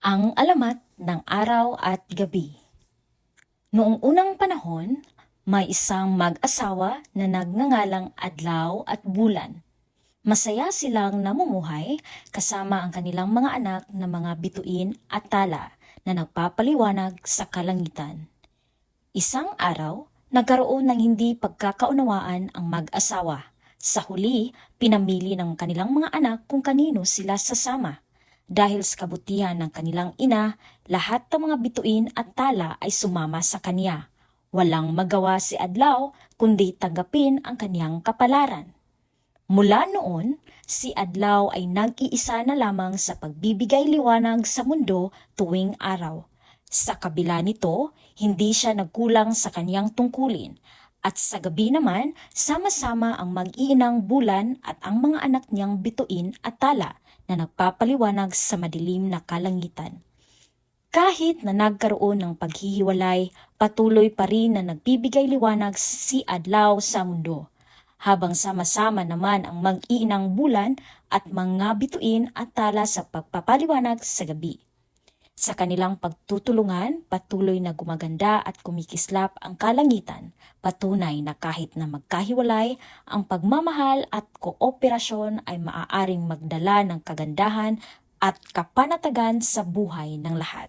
Ang alamat ng araw at gabi. Noong unang panahon, may isang mag-asawa na nagngangalang Adlaw at Bulan. Masaya silang namumuhay kasama ang kanilang mga anak na mga bituin at tala na nagpapaliwanag sa kalangitan. Isang araw, nagkaroon ng hindi pagkakaunawaan ang mag-asawa. Sa huli, pinamili ng kanilang mga anak kung kanino sila sasama. Dahil sa kabutihan ng kanilang ina, lahat ng mga bituin at tala ay sumama sa kanya. Walang magawa si Adlaw kundi tanggapin ang kanyang kapalaran. Mula noon, si Adlaw ay nag-iisa na lamang sa pagbibigay liwanag sa mundo tuwing araw. Sa kabila nito, hindi siya nagkulang sa kanyang tungkulin. At sa gabi naman, sama-sama ang mag-iinang bulan at ang mga anak niyang bituin at tala na nagpapaliwanag sa madilim na kalangitan. Kahit na nagkaroon ng paghihiwalay, patuloy pa rin na nagbibigay liwanag si Adlaw sa mundo. Habang sama-sama naman ang mag-iinang bulan at mga bituin at tala sa pagpapaliwanag sa gabi. Sa kanilang pagtutulungan, patuloy na gumaganda at kumikislap ang kalangitan, patunay na kahit na magkahiwalay, ang pagmamahal at kooperasyon ay maaaring magdala ng kagandahan at kapanatagan sa buhay ng lahat.